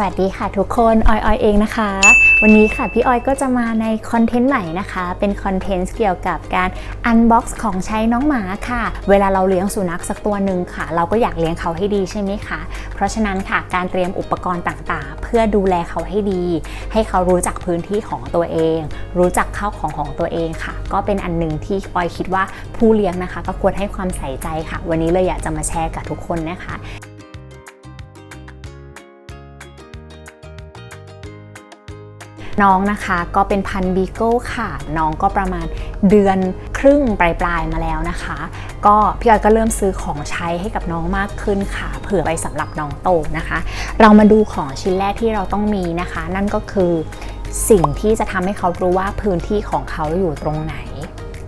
สวัสดีค่ะทุกคนออยออยเองนะคะ วันนี้ค่ะพี่ออยก็จะมาในคอนเทนต์ใหม่นะคะ เป็นคอนเทนต์เกี่ยวกับการอันบ็อกซ์ของใช้น้องหมาค่ะ เวลาเราเลี้ยงสุนัขสักตัวหนึ่งค่ะ เราก็อยากเลี้ยงเขาให้ดีใช่ไหมคะเพราะฉะนั้นค่ะการเตรียมอุปกรณ์ต่างๆ เพื่อดูแลเขาให้ดี ให้เขารู้จักพื้นที่ของตัวเอง รู้จักข้าวของของตัวเองค่ะ ก็เป็นอันหนึ่งที่ออยคิดว่าผู้เลี้ยงนะคะ ก็ควรให้ความใส่ใจค่ะ วันนี้เลยอยากจะมาแชร์กับทุกคนนะคะ น้องนะคะก็เป็นพันบีเกิลค่ะ น้องก็ประมาณเดือนครึ่งปลายๆมาแล้วนะคะ ก็พี่ออยก็เริ่มซื้อของใช้ให้กับน้องมากขึ้นค่ะ เผื่อไปสำหรับน้องโตนะคะ เรามาดูของชิ้นแรกที่เราต้องมีนะคะ นั่นก็คือสิ่งที่จะทำให้เขารู้ว่าพื้นที่ของเขาอยู่ตรงไหน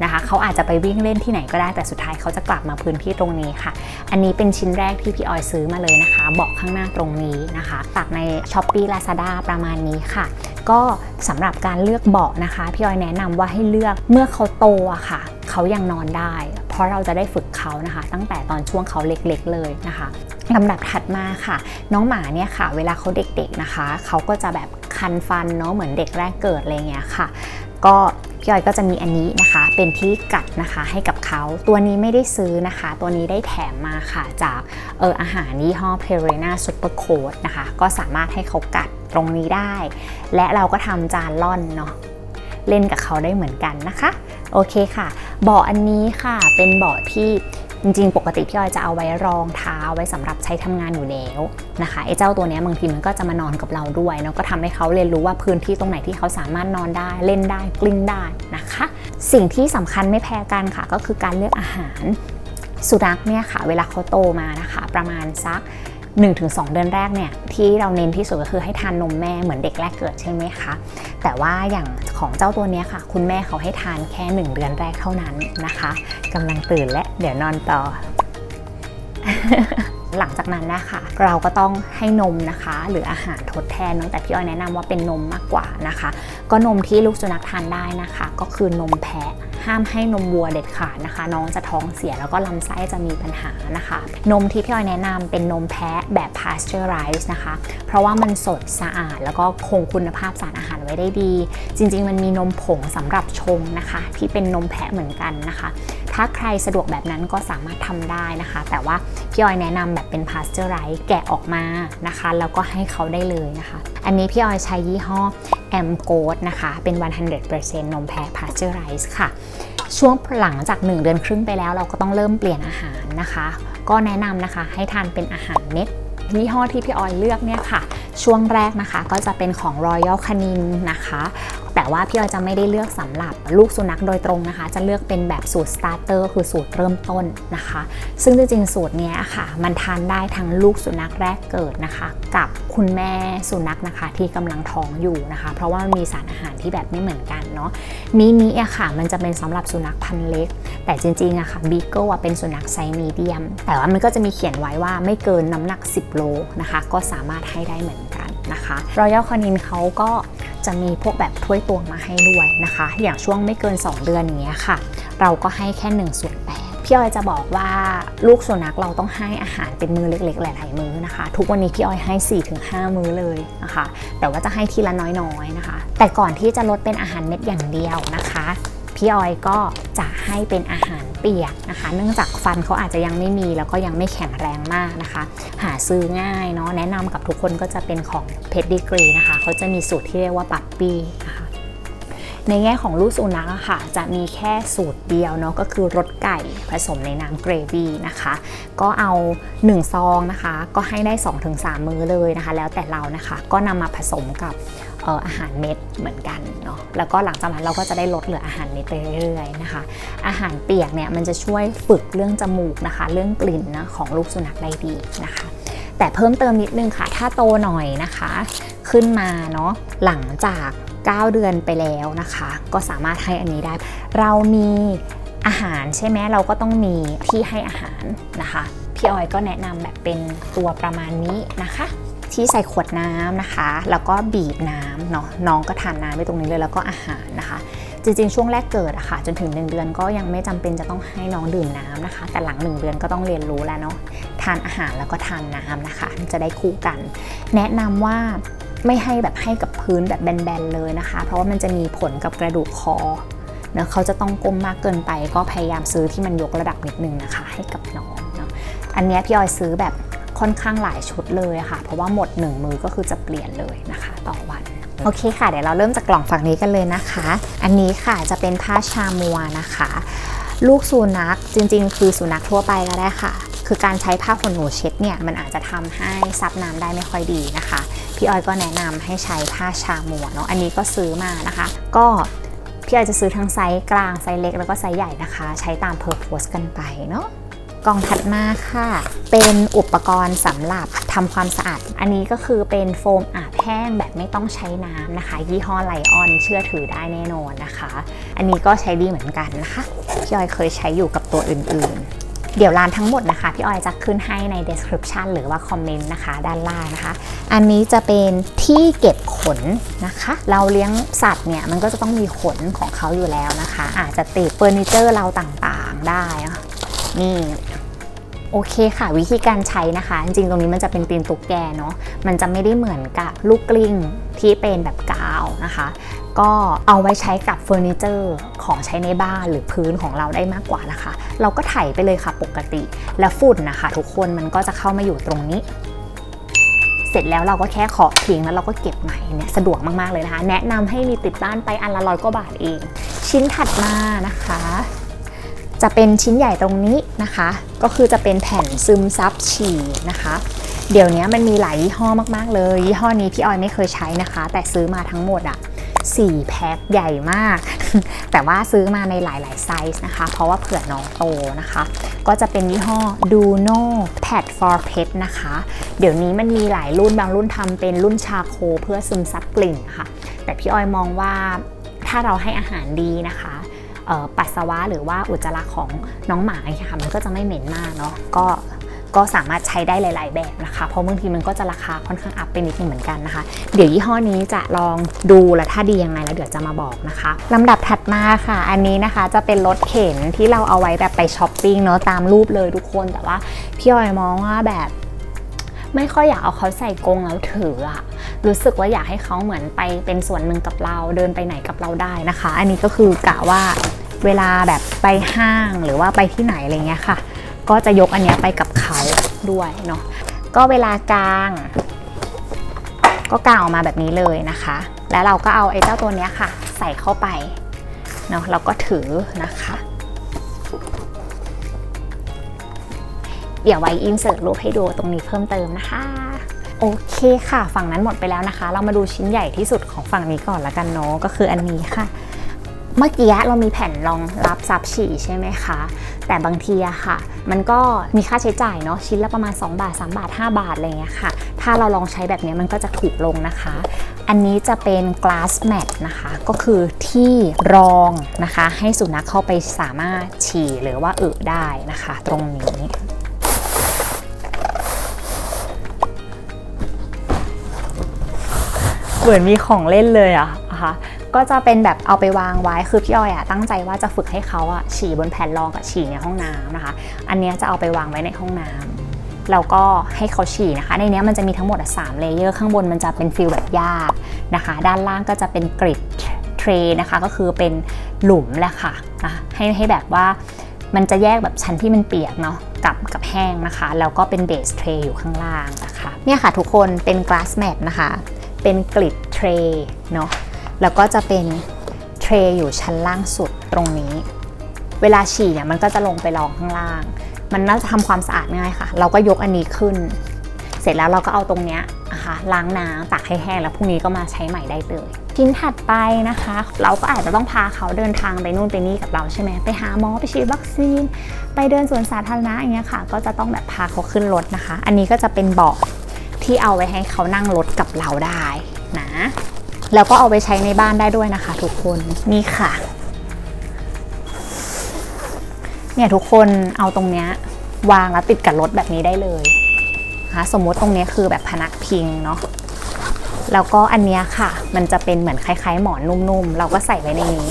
นะคะเขาอาจจะไปวิ่งเล่นที่ไหนก็ได้แต่สุดท้ายเขาจะกลับมาพื้นที่ตรงนี้ค่ะ อันนี้เป็นชิ้นแรกที่พี่ออยซื้อมาเลยนะคะบาะข้างหน้าตรงนี้นะคะฝากใน s h อ p e e Lazada ประมาณนี้ค่ะ ก็สำหรับการเลือกเบาะนะคะ พี่ออยแนะนำว่าให้เลือกเมื่อเขาโตอะค่ะ เขายังนอนได้ เพราะเราจะได้ฝึกเขานะคะ ตั้งแต่ตอนช่วงเขาเล็กๆเลยนะคะลำดับถัดมาค่ะ น้องหมาเนี่ยค่ะ เวลาเขาเด็กๆนะคะ เขาก็จะแบบคันฟันเนาะเหมือนเด็กแรกเกิดอะไรเงี้ยค่ะ ก็พี่ออยก็จะมีอันนี้นะคะ เป็นที่กัดนะคะให้กับเขา ตัวนี้ไม่ได้ซื้อนะคะ ตัวนี้ได้แถมมาค่ะจากเอออาหารยี่ห้อ p e r e n a Super Coat นะคะ ก็สามารถให้เขากัด ตรงนี้ได้ และเราก็ทำจานล่อนเนาะเล่นกับเขาได้เหมือนกันนะคะ โอเคค่ะ เบาะอันนี้ค่ะเป็นเบาะที่จริงๆ ปกติพี่ออยจะเอาไว้รองเท้าไว้สำหรับใช้ทำงานอยู่แล้วนะคะไอ้เจ้าตัวนี้บางทีมันก็จะมานอนกับเราด้วยเนาะก็ทำให้เขาเรียนรู้ว่าพื้นที่ตรงไหนที่เขาสามารถนอนได้เล่นได้กลิ้งได้นะคะ สิ่งที่สำคัญไม่แพ้กันค่ะ ก็คือการเลือกอาหารสุนัขเนี่ยค่ะ เวลาเขาโตมานะคะ ประมาณสัก 1-2 เดือนแรกเนี่ยที่เราเน้นที่สุดก็คือให้ทานนมแม่เหมือนเด็กแรกเกิดใช่ไหมคะ แต่ว่าอย่างของเจ้าตัวนี้ค่ะ คุณแม่เขาให้ทานแค่ 1 เดือนแรกเท่านั้นนะคะกำลังตื่นและเดี๋ยวนอนต่อ หลังจากนั้นนะคะ เราก็ต้องให้นมนะคะ หรืออาหารทดแทนเนอะแต่พี่อ้อยแนะนำว่าเป็นนมมากกว่านะคะ ก็นมที่ลูกสุนัขทานได้นะคะ ก็คือนมแพะห้ามให้นมวัวเด็ดขาดนะคะ น้องจะท้องเสียแล้วก็ลำไส้จะมีปัญหานะคะ นมที่พี่อ้อยแนะนำเป็นนมแพะแบบ pasteurized นะคะ เพราะว่ามันสดสะอาดแล้วก็คงคุณภาพสารอาหารไว้ได้ดี จริง ๆ มันมีนมผงสำหรับชงนะคะ ที่เป็นนมแพะเหมือนกันนะคะ ถ้าใครสะดวกแบบนั้นก็สามารถทำได้นะคะ แต่ว่าพี่ออยแนะนำแบบเป็น pasteurized แกะออกมานะคะ แล้วก็ให้เขาได้เลยนะคะ อันนี้พี่ออยใช้ยี่ห้อ a m g o a t นะคะ เป็น 100%นมแพะ pasteurized ค่ะ ช่วงหลังจาก 1 เดือนครึ่งไปแล้วเราก็ต้องเริ่มเปลี่ยนอาหารนะคะ ก็แนะนำนะคะให้ทานเป็นอาหารเม็ดยี่ห้อที่พี่ออยเลือกเนี่ยค่ะ ช่วงแรกนะคะก็จะเป็นของ Royal Canin นะคะ แต่ว่าพี่ออยจะไม่ได้เลือกสำหรับลูกสุนัขโดยตรงนะคะ จะเลือกเป็นแบบสูตร starter คือสูตรเริ่มต้นนะคะ ซึ่งจริงๆสูตรนี้ค่ะ มันทานได้ทั้งลูกสุนัขแรกเกิดนะคะ กับคุณแม่สุนัขนะคะที่กำลังท้องอยู่นะคะ เพราะว่ามันมีสารอาหารที่แบบไม่เหมือนกันเนาะมินิอะค่ะ มันจะเป็นสำหรับสุนัขพันธุ์เล็ก แต่จริงๆอะค่ะบีเกิลเป็นสุนัขไซส์มีเดียม แต่ว่ามันก็จะมีเขียนไว้ว่าไม่เกินน้ำหนัก 10 โลนะคะ ก็สามารถให้ได้เหมือนกันนะคะ Royal Canin เขาก็ จะมีพวกแบบถ้วยตวงมาให้ด้วยนะคะ อย่างช่วงไม่เกิน 2 เดือนอย่างเงี้ยค่ะ เราก็ให้แค่1ส่วน8พี่ออยจะบอกว่าลูกสุนัขเราต้องให้อาหารเป็นมือเล็กๆ หลาย ๆ มื้อนะคะ ทุกวันนี้พี่ออยให้ 4-5 มื้อเลยนะคะ แต่ว่าจะให้ทีละน้อยๆนะคะ แต่ก่อนที่จะลดเป็นอาหารเม็ดอย่างเดียวนะคะ พี่ออยก็จะให้เป็นอาหาร เปียกนะคะ เนื่องจากฟันเขาอาจจะยังไม่มีแล้วก็ยังไม่แข็งแรงมากนะคะ หาซื้อง่ายเนาะแนะนำกับทุกคนก็จะเป็นของเพด d ีกรีนะคะเขาจะมีสูตรที่เรียกว่าปัปปี้นะคะในแง่ของลูกสุนัขค่ะ จะมีแค่สูตรเดียวเนาะก็คือรสไก่ผสมในน้ำเกรวี่นะคะ ก็เอา 1 ซองนะคะ ก็ให้ได้ 2-3 มื้อเลยนะคะ แล้วแต่เรานะคะก็นำมาผสมกับ อาหารเม็ดเหมือนกันเนาะแล้วก็หลังจากนั้นเราก็จะได้ลดเหลืออาหารเม็ดไปเรื่อยๆนะคะ อาหารเปียกเนี่ยมันจะช่วยฝึกเรื่องจมูกนะคะ เรื่องกลิ่นนะของลูกสุนัขได้ดีนะคะ แต่เพิ่มเติมนิดนึงค่ะ ถ้าโตหน่อยนะคะ ขึ้นมาเนาะหลังจาก 9 เดือนไปแล้วนะคะ ก็สามารถให้อันนี้ได้ เรามีอาหารใช่ไหมเราก็ต้องมีที่ให้อาหารนะคะพี่ออยก็แนะนำแบบเป็นตัวประมาณนี้นะคะ ที่ใส่ขวดน้ำนะคะ แล้วก็บีบน้ำเนาะน้องก็ทานน้ำไปตรงนี้เลยแล้วก็อาหารนะคะ จริงๆ ช่วงแรกเกิดอะค่ะ จนถึง 1 เดือนก็ยังไม่จำเป็นจะต้องให้น้องดื่มน้ำนะคะ แต่หลัง 1 เดือนก็ต้องเรียนรู้แล้วเนาะทานอาหารแล้วก็ทานน้ำนะคะ จะได้คู่กัน แนะนำว่าไม่ให้แบบให้กับพื้นแบบแบนๆเลยนะคะ เพราะว่ามันจะมีผลกับกระดูกคอเนะเขาจะต้องก้มมากเกินไป ก็พยายามซื้อที่มันยกระดับนิดนึงนะคะ ให้กับน้องเนาะอันนี้พี่ออยซื้อแบบ ค่อนข้างหลายชุดเลยค่ะ เพราะว่าหมดหนึ่งมือก็คือจะเปลี่ยนเลยนะคะ ต่อวันโอเคค่ะ เดี๋ยวเราเริ่มจากกล่องฝั่งนี้กันเลยนะคะ อันนี้ค่ะจะเป็นผ้าชามัวนะคะ ลูกสุนัขจริง ๆ คือสุนัขทั่วไปก็ได้ค่ะ คือการใช้ผ้าขนหนูเช็ดเนี่ยมันอาจจะทำให้ซับน้ำได้ไม่ค่อยดีนะคะ พี่ออยก็แนะนำให้ใช้ผ้าชามัวเนาะอันนี้ก็ซื้อมานะคะ ก็พี่ออยจะซื้อทั้งไซส์กลางไซส์เล็กแล้วก็ไซส์ใหญ่นะคะ ใช้ตามเพอร์โพสกันไปเนาะ กล่องถัดมาค่ะ เป็นอุปกรณ์สำหรับทำความสะอาด อันนี้ก็คือเป็นโฟมอาบแห้งแบบไม่ต้องใช้น้ำนะคะ ยี่ห้อไลออนเชื่อถือได้แน่นอนนะคะ อันนี้ก็ใช้ดีเหมือนกันนะคะพี่ออยเคยใช้อยู่กับตัวอื่นๆ เดี๋ยวร้านทั้งหมดนะคะ พี่ออยจะขึ้นให้ใน description หรือว่าคอมเมนต์นะคะ ด้านล่างนะคะ อันนี้จะเป็นที่เก็บขนนะคะ เราเลี้ยงสัตว์เนี่ยมันก็จะต้องมีขนของเขาอยู่แล้วนะคะ อาจจะติดเฟอร์นิเจอร์เราต่างๆได้ นี่โอเคค่ะวิธีการใช้นะคะ จริงๆตรงนี้มันจะเป็นตีนตุ๊กแกเนาะมันจะไม่ได้เหมือนกับลูกกลิ้งที่เป็นแบบกาวนะคะ ก็เอาไว้ใช้กับเฟอร์นิเจอร์ของใช้ในบ้านหรือพื้นของเราได้มากกว่านะคะ เราก็ไถไปเลยค่ะปกติ แล้วฝุ่นนะคะ ทุกคนมันก็จะเข้ามาอยู่ตรงนี้ เสร็จแล้วเราก็แค่เคาะทิ้งแล้วเราก็เก็บใหม่เนี่ยสะดวกมากๆเลยนะคะ แนะนำให้มีติดบ้านไปอันละร้อยกว่าบาทเอง ชิ้นถัดมานะคะ จะเป็นชิ้นใหญ่ตรงนี้นะคะ ก็คือจะเป็นแผ่นซึมซับฉี่นะคะ เดี๋ยวนี้มันมีหลายยี่ห้อมากๆเลยยี่ห้อนี้พี่ออยไม่เคยใช้นะคะ แต่ซื้อมาทั้งหมดอะ4แพ็คใหญ่มาก แต่ว่าซื้อมาในหลาย ๆ ไซส์นะคะ เพราะว่าเผื่อน้องโตนะคะ ก็จะเป็นยี่ห้อ Duno Pad for Pet นะคะ เดี๋ยวนี้มันมีหลายรุ่นบางรุ่นทำเป็นรุ่นชาโคเพื่อซึมซับกลิ่นค่ะ แต่พี่ออยมองว่าถ้าเราให้อาหารดีนะคะ ปัสสาวะหรือว่าอุจจาระของน้องหมาเนี่ยค่ะมันก็จะไม่เหม็นมากเนาะก็ก็สามารถใช้ได้หลาย ๆ แบบนะคะ เพราะบางทีมันก็จะราคาค่อนข้างอัพไปนิดนึงเหมือนกันนะคะ เดี๋ยวยี่ห้อนี้จะลองดูและถ้าดียังไงแล้วเดี๋ยวจะมาบอกนะคะลำดับถัดมาค่ะ อันนี้นะคะจะเป็นรถเข็นที่เราเอาไว้แบบไปช้อปปิ้งเนาะตามรูปเลยทุกคน แต่ว่าพี่ออยมองว่าแบบไม่ค่อยอยากเอาเขาใส่กรงแล้วถืออะรู้สึกว่าอยากให้เขาเหมือนไปเป็นส่วนหนึ่งกับเราเดินไปไหนกับเราได้นะคะ อันนี้ก็คือกะว่า เวลาแบบไปห้างหรือว่าไปที่ไหนอะไรเงี้ยค่ะ ก็จะยกอันเนี้ยไปกับเขาด้วยเนาะก็เวลากลาง ก็กางออกมาแบบนี้เลยนะคะ แล้วเราก็เอาไอ้เจ้าตัวเนี้ยค่ะ ใส่เข้าไปเนาะแล้วก็ถือนะคะ เดี๋ยวไว้อินเสิร์ตรูปให้ดูตรงนี้เพิ่มเติมนะคะโอเคค่ะ ฝั่งนั้นหมดไปแล้วนะคะ เรามาดูชิ้นใหญ่ที่สุดของฝั่งนี้ก่อนละกันเนาะก็คืออันนี้ค่ะ เมื่อกี้เรามีแผ่นรองรับซับฉี่ใช่ไหมคะ แต่บางทีอะค่ะ มันก็มีค่าใช้จ่ายเนาะชิ้นละประมาณ 2 บาท 3 บาท 5 บาทอะไรเงี้ยค่ะ ถ้าเราลองใช้แบบนี้มันก็จะถูกลงนะคะ อันนี้จะเป็น glass mat นะคะ ก็คือที่รองนะคะ ให้สุนัขเข้าไปสามารถฉี่หรือว่าอึได้นะคะ ตรงนี้เหมือนมีของเล่นเลยอะนะคะ ก็จะเป็นแบบเอาไปวางไว้คือพี่ออยอะตั้งใจว่าจะฝึกให้เขาอะฉี่บนแผ่นรองกับฉี่ในห้องน้ำนะคะ อันเนี้ยจะเอาไปวางไว้ในห้องน้ำแล้วก็ให้เขาฉี่นะคะ ในเนี้ยมันจะมีทั้งหมดอะสามเลเยอร์ข้างบนมันจะเป็นฟิลแบบหญ้านะคะ ด้านล่างก็จะเป็นกริดเทรนะคะ ก็คือเป็นหลุมแหละค่ะอะให้ให้แบบว่ามันจะแยกแบบชั้นที่มันเปียกเนาะกับกับแห้งนะคะ แล้วก็เป็นเบสเทรอยู่ข้างล่างนะคะ เนี่ยค่ะทุกคนเป็น glass mat นะคะ เป็นกริดเทรเนาะ แล้วก็จะเป็นเทรอยู่ชั้นล่างสุดตรงนี้ เวลาฉี่เนี่ยมันก็จะลงไปรองข้างล่าง มันน่าจะทำความสะอาดง่ายค่ะ เราก็ยกอันนี้ขึ้น เสร็จแล้วเราก็เอาตรงเนี้ยนะคะล้างน้ำตากให้แห้งแล้วพรุ่งนี้ก็มาใช้ใหม่ได้เลยชิ้นถัดไปนะคะ เราก็อาจจะต้องพาเขาเดินทางไปนู่นไปนี่กับเราใช่ไหมไปหาหมอไปฉีดวัคซีน ไปเดินสวนสาธารณะอย่างเงี้ยค่ะ ก็จะต้องแบบพาเขาขึ้นรถนะคะ อันนี้ก็จะเป็นเบาะที่เอาไว้ให้เขานั่งรถกับเราได้นะ แล้วก็เอาไปใช้ในบ้านได้ด้วยนะคะทุกคนนี่ค่ะเนี่ยทุกคนเอาตรงเนี้ยวางแล้วติดกับรถแบบนี้ได้เลยนะคะสมมติตรงเนี้ยคือแบบพนักพิงเนาะแล้วก็อันเนี้ยค่ะ มันจะเป็นเหมือนคล้ายๆ หมอนนุ่มๆ เราก็ใส่ไว้ในนี้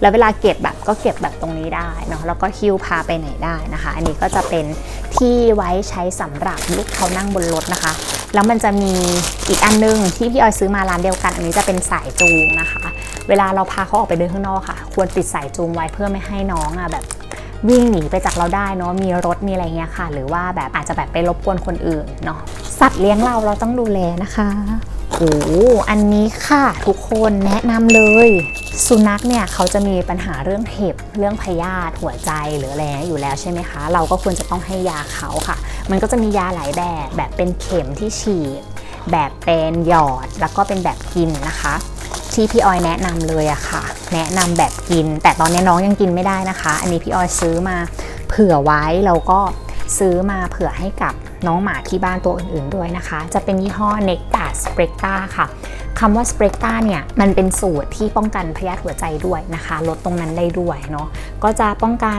แล้วเวลาเก็บแบบก็เก็บแบบตรงนี้ได้เนาะแล้วก็หิ้วพาไปไหนได้นะคะ อันนี้ก็จะเป็นที่ไว้ใช้สำหรับลูกเขานั่งบนรถนะคะ แล้วมันจะมีอีกอันนึงที่พี่ออยซื้อมาร้านเดียวกัน อันนี้จะเป็นสายจูงนะคะ เวลาเราพาเขาออกไปเดินข้างนอกค่ะ ควรติดสายจูงไว้เพื่อไม่ให้น้องอะแบบวิ่งหนีไปจากเราได้เนาะมีรถมีอะไรเงี้ยค่ะ หรือว่าแบบอาจจะแบบไปรบกวนคนอื่นเนาะสัตว์เลี้ยงเราเราต้องดูแลนะคะ โอ้อันนี้ค่ะ ทุกคนแนะนำเลย สุนัขเนี่ยเขาจะมีปัญหาเรื่องเห็บเรื่องพยาธิหัวใจหรืออะไรอยู่แล้วใช่ไหมคะ เราก็ควรจะต้องให้ยาเขาค่ะ มันก็จะมียาหลายแบบแบบเป็นเข็มที่ฉีด แบบเป็นหยอดแล้วก็เป็นแบบกินนะคะที่พี่ออยแนะนำเลยอะค่ะ แนะนำแบบกิน แต่ตอนนี้น้องยังกินไม่ได้นะคะ อันนี้พี่ออยซื้อมาเผื่อไว้แล้วก็ซื้อมาเผื่อให้กับ น้องหมาที่บ้านตัวอื่นๆด้วยนะคะ จะเป็นยี่ห้อ n e c t a r Specta ค่ะคำว่า Specta เนี่ยมันเป็นสูตรที่ป้องกันพยาธิหัวใจด้วยนะคะ ลดตรงนั้นได้ด้วยเนาะก็จะป้องกัน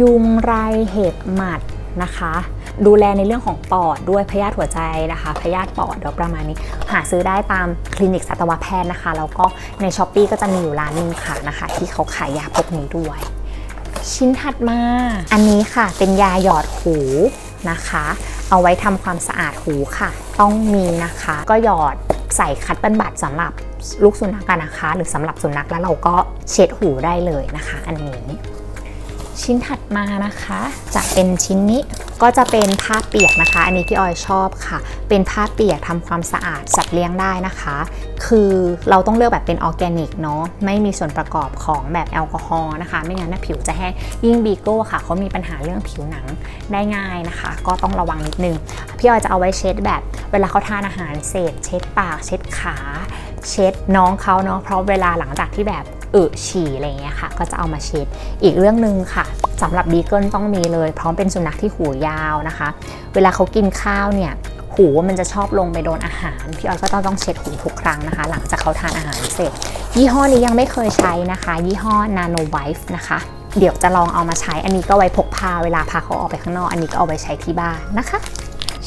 ยุงไรเห็บหมัดนะคะ ดูแลในเรื่องของปอดด้วยพยาธิหัวใจนะคะพยาธิปอดเดี๋ยวประมาณนี้ หาซื้อได้ตามคลินิกสัตวแพทย์นะคะแล้วก็ในช้อปปีก็จะมีอยู่ร้านนึงค่ะนะคะ ที่เขาขายยาพวกนี้ด้วย ชิ้นถัดมา อันนี้ค่ะเป็นยาหยอดหู นะคะ เอาไว้ทำความสะอาดหูค่ะ ต้องมีนะคะ ก็หยอดใส่คัตเติ้ลบัตสำหรับลูกสุนัขกันนะคะ หรือสำหรับสุนัขแล้วเราก็เช็ดหูได้เลยนะคะ อันนี้ ชิ้นถัดมานะคะ จะเป็นชิ้นนี้ก็จะเป็นผ้าเปียกนะคะ อันนี้พี่ออยชอบค่ะ เป็นผ้าเปียกทำความสะอาดสัตว์เลี้ยงได้นะคะ คือเราต้องเลือกแบบเป็นออร์แกนิกเนาะไม่มีส่วนประกอบของแบบแอลกอฮอล์นะคะ ไม่งั้นผิวจะแห้งยิ่งบีโก้ค่ะเขามีปัญหาเรื่องผิวหนังได้ง่ายนะคะ ก็ต้องระวังนิดนึง พี่ออยจะเอาไว้เช็ดแบบเวลาเขาทานอาหารเสร็จเช็ดปาก เช็ดขา เช็ดน้องเขาเนาะเพราะเวลาหลังจากที่แบบ อึฉี่อะไรเงี้ยค่ะ ก็จะเอามาเช็ด อีกเรื่องหนึ่งค่ะสำหรับบีเกิลต้องมีเลย พราะเป็นสุนัขที่หูยาวนะคะ เวลาเขากินข้าวเนี่ยหูมันจะชอบลงไปโดนอาหาร พี่ออยก็ต้องต้องเช็ดหูทุกครั้งนะคะ หลังจากเขาทานอาหารเสร็จ ยี่ห้อนี้ยังไม่เคยใช้นะคะ ยี่ห้อ Nano Wife นะคะ เดี๋ยวจะลองเอามาใช้อันนี้ก็ไว้พกพาเวลาพาเขาออกไปข้างนอกอันนี้ก็เอาไว้ใช้ที่บ้านนะคะ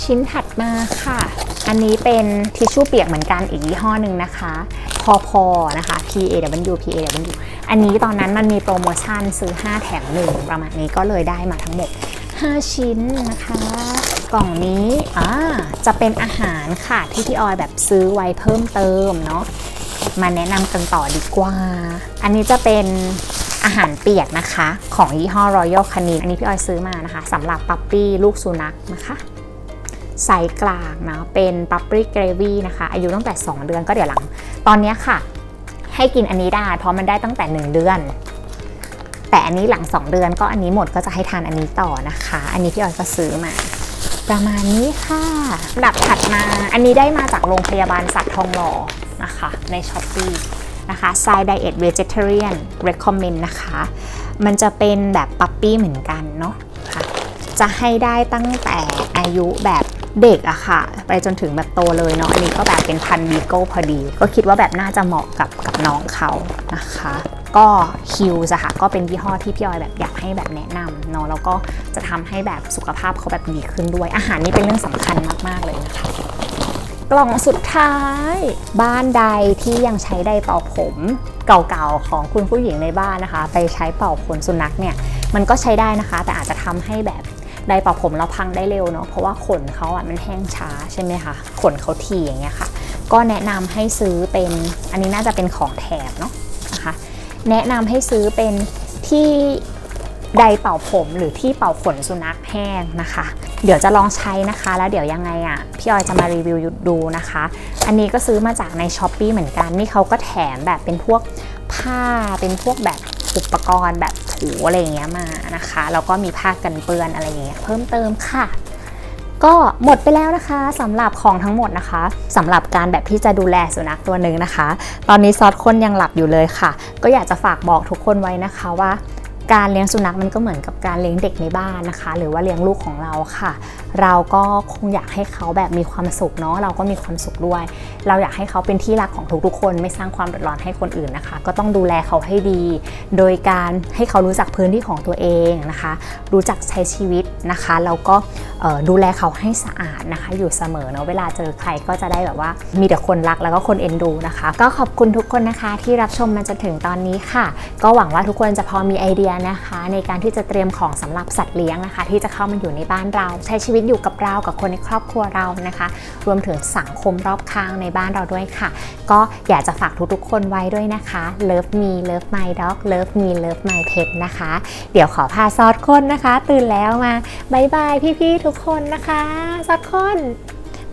ชิ้นถัดมาค่ะ อันนี้เป็นทิชชู่เปียกเหมือนกันอีกยี่ห้อหนึ่งนะคะ พอพอนะคะ P A W P A W อันนี้ตอนนั้นมันมีโปรโมชั่นซื้อ 5 แถม1ประมาณนี้ก็เลยได้มาทั้งหมด 5 ชิ้นนะคะ กล่องนี้อ่าจะเป็นอาหารค่ะที่พี่ออยแบบซื้อไว้เพิ่มเติมเนาะมาแนะนำกันต่อดีกว่า อันนี้จะเป็นอาหารเปียกนะคะ ของยี่ห้อ Royal Canin อันนี้พี่ออยซื้อมานะคะสำหรับปั๊ปปี้ลูกสุนัขนะคะ ไซส์กลางนะเป็นปั๊ปปี้เกรวี่นะคะอายุตั้งแต่ 2 เดือนก็เดี๋ยวหลัง ตอนนี้ค่ะ ให้กินอันนี้ได้เพราะมันได้ตั้งแต่ 1 เดือน แต่อันนี้หลัง 2 เดือนก็อันนี้หมดก็จะให้ทานอันนี้ต่อนะคะ อันนี้พี่ออยก็ซื้อมาประมาณนี้ค่ะดับถัดมาอันนี้ได้มาจากโรงพยาบาลสัตว์ทองหล่อนะคะในช้อปปีนะคะ s i Diet Vegetarian Recommend นะคะ มันจะเป็นแบบปั๊ปปี้เหมือนกันเนาะะจะให้ได้ตั้งแต่อายุแบบ เด็กอะค่ะ ไปจนถึงแบบโตเลยเนาะอันนี้ก็แบบเป็นพันบีโก้พอดี ก็คิดว่าแบบน่าจะเหมาะกับกับน้องเขานะคะก็ฮิวส์อะค่ะก็เป็นยี่ห้อที่พี่ออยแบบอยากให้แบบแนะนำเนาะแล้วก็จะทำให้แบบสุขภาพเขาแบบดีขึ้นด้วย อาหารนี่เป็นเรื่องสำคัญมาก ๆ เลยนะคะ กล่องสุดท้าย บ้านใดที่ยังใช้ไดร์เป่าผมเก่าๆของคุณผู้หญิงในบ้านนะคะ ไปใช้เป่าขนสุนัขเนี่ยมันก็ใช้ได้นะคะ แต่อาจจะทำให้แบบ ไดร์เป่าผมเราพังได้เร็วเนาะเพราะว่าขนเขาอะมันแห้งช้าใช่ไหมคะขนเขาถี่อย่างเงี้ยค่ะ ก็แนะนำให้ซื้อเป็นอันนี้น่าจะเป็นของแถมเนาะนะคะแนะนำให้ซื้อเป็นที่ไดเป่าผมหรือที่เป่าขนสุนัขแห้งนะคะ เดี๋ยวจะลองใช้นะคะ แล้วเดี๋ยวยังไงอะพี่ออยจะมารีวิวดูนะคะ อันนี้ก็ซื้อมาจากในช้อปปีเหมือนกัน นี่เขาก็แถมแบบเป็นพวกผ้าเป็นพวกแบบอุปกรณ์แบบ ถูอะไรอย่างเงี้ยมานะคะแล้วก็มีผ้ากันเปื้อนอะไรอย่างเงี้ยเพิ่มเติมค่ะ ก็หมดไปแล้วนะคะสำหรับของทั้งหมดนะคะสำหรับการแบบที่จะดูแลสุนัขตัวหนึ่งนะคะ ตอนนี้ซอสคนยังหลับอยู่เลยค่ะ ก็อยากจะฝากบอกทุกคนไว้นะคะว่า การเลี้ยงสุนัขมันก็เหมือนกับการเลี้ยงเด็กในบ้านนะคะ หรือว่าเลี้ยงลูกของเราค่ะ เราก็คงอยากให้เขาแบบมีความสุขเนาะเราก็มีความสุขด้วย เราอยากให้เขาเป็นที่รักของทุกๆคน ไม่สร้างความเดือดร้อนให้คนอื่นนะคะ ก็ต้องดูแลเขาให้ดี โดยการให้เขารู้จักพื้นที่ของตัวเองนะคะ รู้จักใช้ชีวิตนะคะแล้วก็ดูแลเขาให้สะอาดนะคะ อยู่เสมอเนาะเวลาเจอใครก็จะได้แบบว่ามีแต่คนรักแล้วก็คนเอ็นดูนะคะ ก็ขอบคุณทุกคนนะคะที่รับชมมาจนถึงตอนนี้ค่ะ ก็หวังว่าทุกคนจะพอมีไอเดียนะคะในการที่จะเตรียมของสำหรับสัตว์เลี้ยงนะคะ ที่จะเข้ามาอยู่ในบ้านเรา ใช้ชีวิตอยู่กับเรากับคนในครอบครัวเรานะคะ รวมถึงสังคมรอบข้างในบ้านเราด้วยค่ะ ก็อยากจะฝากทุกๆคนไว้ด้วยนะคะ Love me love my dog love me love my pet นะคะ เดี๋ยวขอพาซอสคนนะคะ ตื่นแล้วมาบายบายพี่ๆทุกคนนะคะซอสคน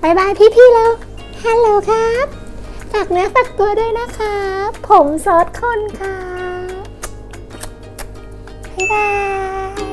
บายบายพี่ๆแล้วฮัลโหลครับฝากเนื้อฝากตัวด้วยนะคะผมซอสคนค่ะ บ๊ายบาย